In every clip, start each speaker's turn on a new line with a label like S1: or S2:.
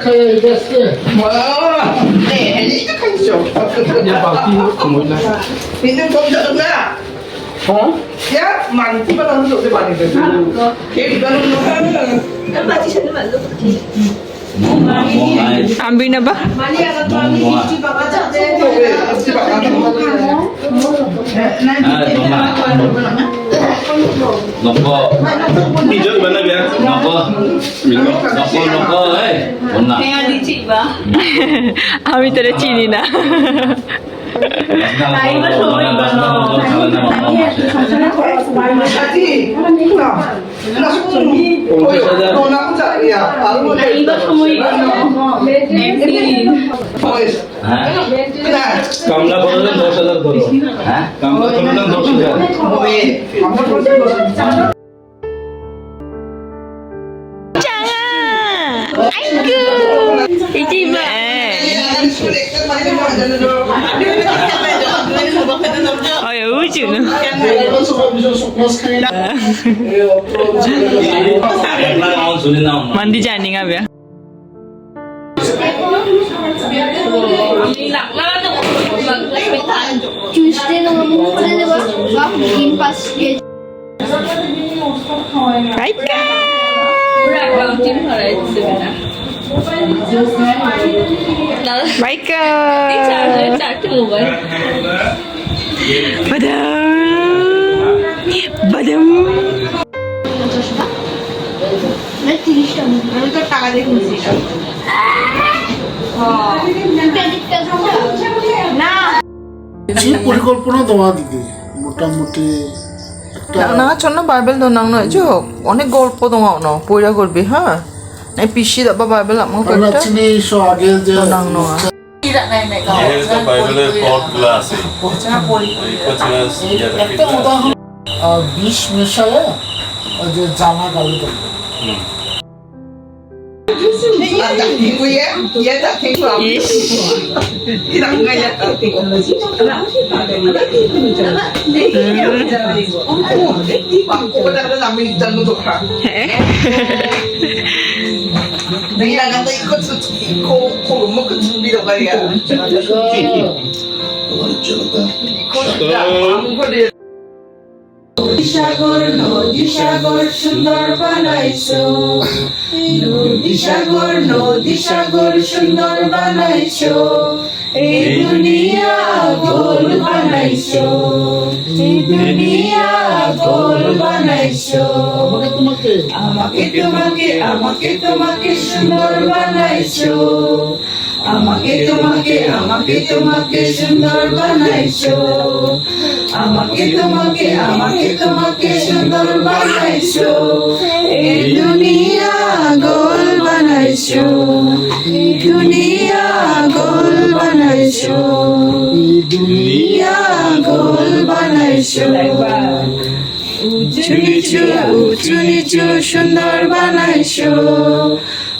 S1: Cigarette খাই এসে
S2: 네, 헬리가 খাইছো
S3: 이제 바퀴 뭐냐?
S2: 민준 좀 저거야
S1: হ্যাঁ
S2: 야 많지만 하는 게 어디 많이 돼 걔가 는
S4: Ang binaba?
S5: মালিয়ারা তো আমি মিষ্টি বাবা
S4: আমি তোরা চিনি না।
S3: কামলা করলেন দশ হাজার ধরো।
S6: হ্যাঁ?
S3: কামলা করলেন দশ হাজার।
S6: Olha, o último.
S4: Mandi đi apa đi
S7: Tuesday nang mo pala diba? Bak game pass get. Right? Right,
S5: game pass. টাকা
S7: দেখেছি না
S1: পরিকল্পনা তোমার দিকে মোটামুটি
S8: না না চন্ন বাইবেল দোনাং নয় অনেক গল্প তোমাও ন পইরা করবি হ্যাঁ Ay, pisi tak apa belak
S1: mau
S8: kata.
S1: Anak sini so agil
S8: je. Tenang
S3: no. Tidak naik naik kau. Ini
S1: tu Bible pot glass. Pocah poli. Pocah siya. Ekta udah.
S2: Bish mesaya. যে জামা গালি করবে আমি 고 안 이런 거야 바꾸다가 남이 있다는 거 봐. 내가 간다 이거 코, 코 먹고 준비로 가야. 이거 진짜 아무거리
S5: সাগর নদী সাগর সুন্দর বানাইছো নদী সাগর নদী সাগর সুন্দর বানাইছো এই দুনিয়া গোল বানাইছো এই দুনিয়া গোল বানাইছো
S1: তোমাকে
S5: আমাকে তোমাকে আমাকে তোমাকে সুন্দর বানাইছো। আমাকে তোমাকে আমাকে তোমাকে সুন্দর বানাইছো। আমাকে তোমাকে আমাকে তোমাকে সুন্দর বানাইছো। এই দুনিয়া গোল বানাইছো। এই দুনিয়া গোল বানাইছো। এই দুনিয়া গোল বানাইছো। উঁচু নিচু উঁচু নিচু সুন্দর বানাইছো।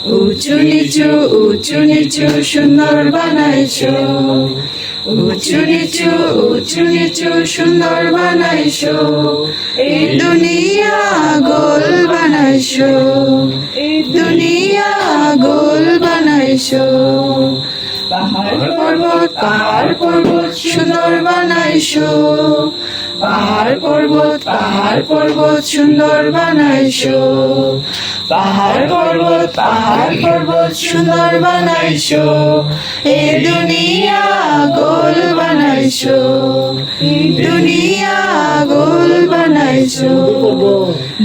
S5: উঁচু নিচু উঁচু নিচু সুন্দর বানাইছো। উঁচু নিচু উঁচু নিচু সুন্দর বানাইছো। এই দুনিয়া গোল বানাইছো। এই দুনিয়া গোল বানাইছো। পাহাড় পর্বত পাহাড় পর্বত সুন্দর বানাইছো। পাহাড় পর্বত পাহাড় পর্বত, সুন্দর বানাইছো পাহাড় পর্বত পাহাড় পর্বত, সুন্দর বানাইছো এ দুনিয়া গোল বানাইছো দুনিয়া গোল বানাইছো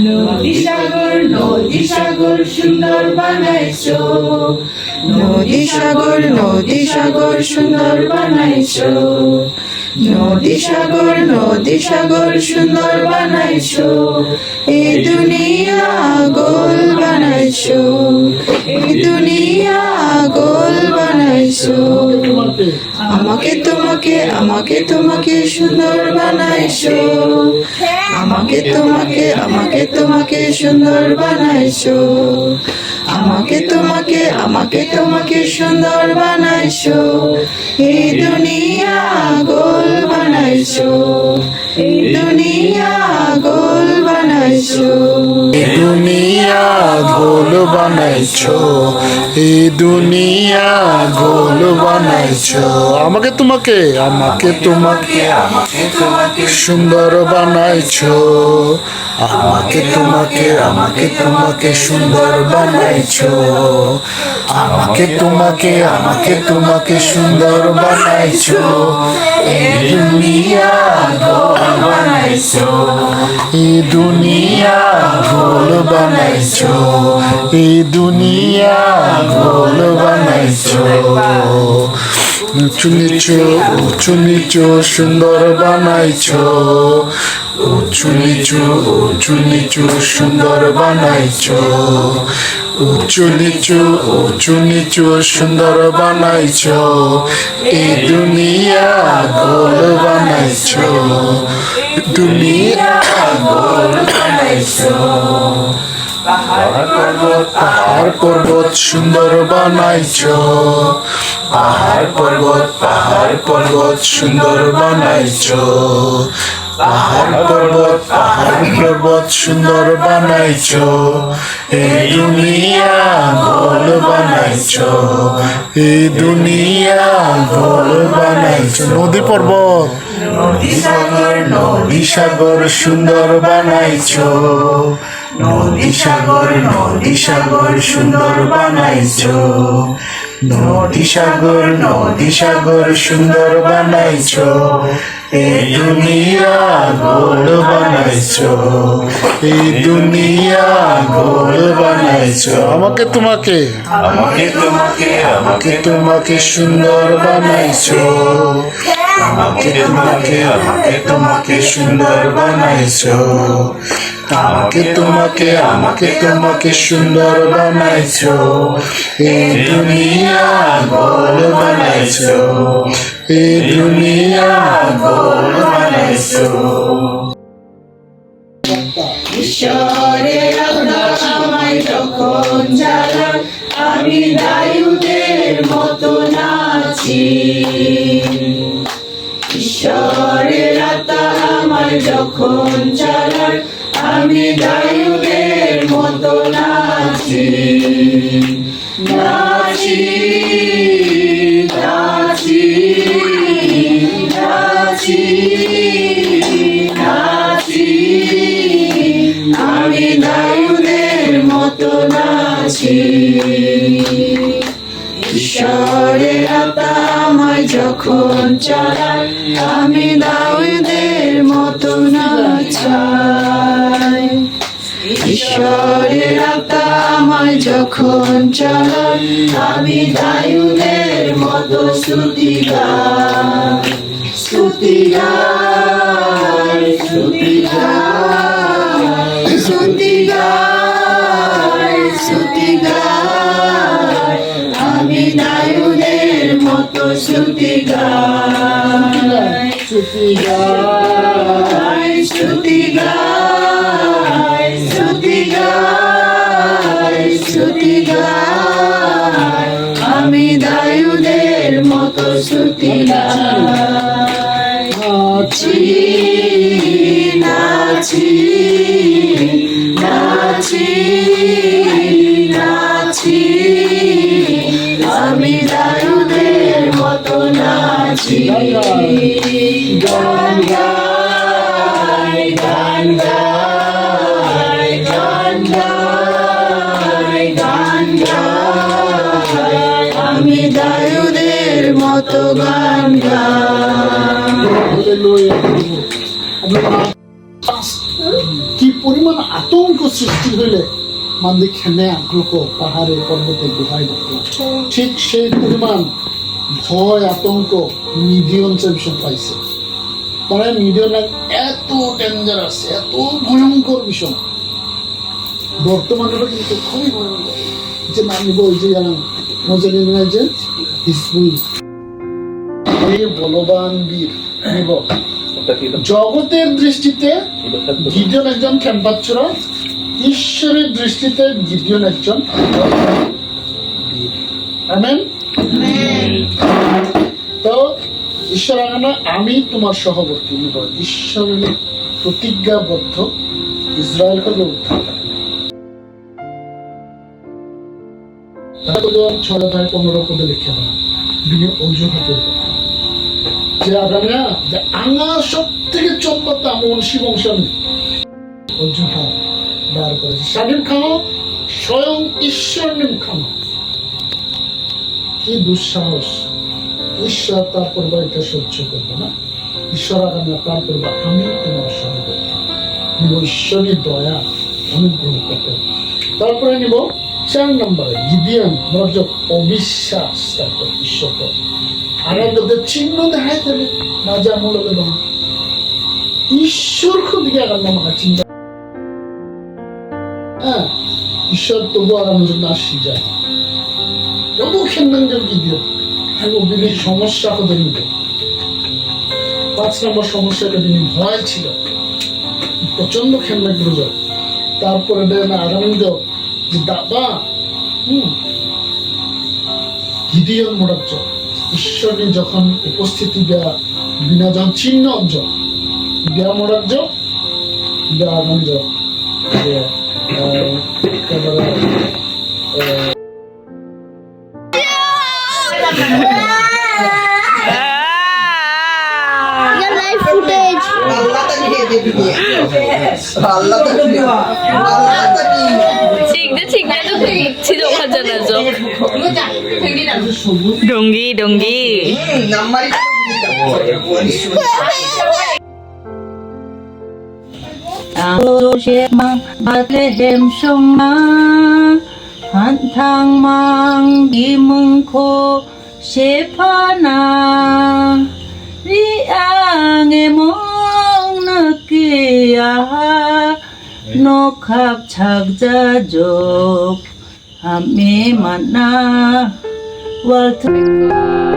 S5: নদী সাগর নদী সাগর, সুন্দর বানাইছো নদী সাগর নদী সাগর, সুন্দর বানাইছো নদী সাগর নদী সাগর সুন্দর বানাইছো। এই দুনিয়া গোল বানাইছো। এই দুনিয়া গোল বানাইছো। আমাকে তোমাকে আমাকে তোমাকে সুন্দর বানাইছো। আমাকে তোমাকে আমাকে তোমাকে সুন্দর বানাইছো। আমাকে তোমাকে আমাকে তোমাকে সুন্দর বানাইছো। এই দুনিয়া গোল বানাইছো। এই
S9: দুনিয়া গোল বানাইছো। দুনিয়া গোল বানাইছো। আমাকে তোমাকে আমাকে তোমাকে, সুন্দর বানাইছো। আমাকে তোমাকে আমাকে তোমাকে সুন্দর বানাইছো। আমাকে তোমাকে আমাকে তোমাকে সুন্দর বানাইছো। এই দুনিয়া গোল বানাইছো। এই দুনিয়া উঁচু নিচু উঁচু নিচু সুন্দর বানাইছো। উঁচু নিচু উঁচু নিচু সুন্দর বানাইছো। উঁচু নিচু উঁচু নিচু সুন্দর বানাইছো। এই দুনিয়া গোল বানাইছো। দুনিয়া গোল বানাইছো পাহাড় পর্বত সুন্দর বানাইছো। পাহাড় পর্বত পাহাড় পর্বত সুন্দর বানাইছো। পাহাড় পর্বত পাহাড় পর্বত সুন্দর বানাইছো। এই দুনিয়া গোল বানাইছো। এই দুনিয়া গোল বানাইছো। নদী পর্বত। নদী সাগর নদী সাগর সুন্দর বানাইছো। নদী সাগর নদী সাগর সুন্দর বানাইছো। নদী সাগর নদী সাগর সুন্দর বানাইছো। এ দুনিয়া গোল বানাইছো। এ দুনিয়া গোল বানাইছো। আমাকে তোমাকে। আমাকে তোমাকে আমাকে তোমাকে সুন্দর বানাইছো। আমাকে তোমাকে আমাকে তোমাকে সুন্দর বানাইছো। আমাকে তোমাকে আমাকে তোমাকে সুন্দর বানাইছো। এই দুনিয়া গোল বানাইছো। এই দুনিয়া গোল বানাইছো।
S5: ঈশ্বরের আত্মা আমায় যখন জ্বালায় আমি দায়ুদের যখন চালায় আমি দায়ুদের মতো নাচি। নাচি নাচি নাচি নাচি। আমি দায়ুদের মতো নাচি। ঈশ্বরের আমায় যখন দাউদের মতো নাচাই ঈশ্বরের যখন চালায়, আমি দায়ুদের মতো স্তুতি গাই। স্তুতি গাই স্তুতি আমি দায়ুদের মতো স্তুতি গাই। স্তুতি গাই স্তুতি গাই স্তুতি গাই স্তুতি গাই আমি দায়ুদের মতো স্তুতি গাই
S9: কি পরিমাণ আতঙ্ক সৃষ্টি হইলে মানুষ খেনে আগ্রহ পাহাড়ে পর্বতে গুহায় ঠিক সেই পরিমাণ ভয়, আতঙ্ক মিডিয়ন ভীষণ পাইছে। মানে মিডিয়ন এত ডেঞ্জারাস এত ভয়ঙ্কর বিষয় বর্তমানেরও কিন্তু খুবই ভয়ঙ্কর। যে ওই যে জানান মজারি যে হিসবুল বলবান বীর নিব জগতের দৃষ্টিতে গিডিয়ন একজন খেম্পাচ্ছরা ঈশ্বরের দৃষ্টিতে গিডিয়ন একজন আমেন। তো
S6: ঈশ্বর আমি তোমার সহবর্তী নিব ঈশ্বরের প্রতিজ্ঞাবদ্ধ ইসরায়েল হলো উদ্ধার ছয় অধ্যায় পনেরো পদে লিখে না বিভিন্ন অজুহাতের কথা যে আগামী যে আঙা সব থেকে চম্পত আমন শিবংশন অজুহাত বার করেছে। স্বাধীন খাও স্বয়ং ঈশ্বর নিম খাও কি দুঃসাহস। ঈশ্বর তার পরিবার এটা সহ্য করব না। ঈশ্বর আগামী তার পরিবার আমি তোমার সঙ্গে নিব ঈশ্বরের দয়া, অনুগ্রহ করতে তারপরে নিব চার নম্বরে, গিদিয়ান, মনোযোগ, অবিশ্বাস, তারপর ঈশ্বর আনন্দদের চিহ্ন দেবে না যা মূলত না ঈশ্বর চিন্তা হ্যাঁ ঈশ্বর তবু আগানোর জন্য আসি যায় তবু আর ওদিনের সমস্যা হতে নিব। পাঁচ নম্বর সমস্যাটা তিনি ভয় ছিল। প্রচণ্ড গুরুজন তারপরে দেন আনন্দ যে মোড়াচ্ছ ঈশ্বরী যখন উপস্থিতি দেয়া বিনা যখন চিহ্ন অঞ্চল দেয়া মরাজ্য দেয়া আনন্দ
S8: E ra dọc Hàm mê mặt na Walter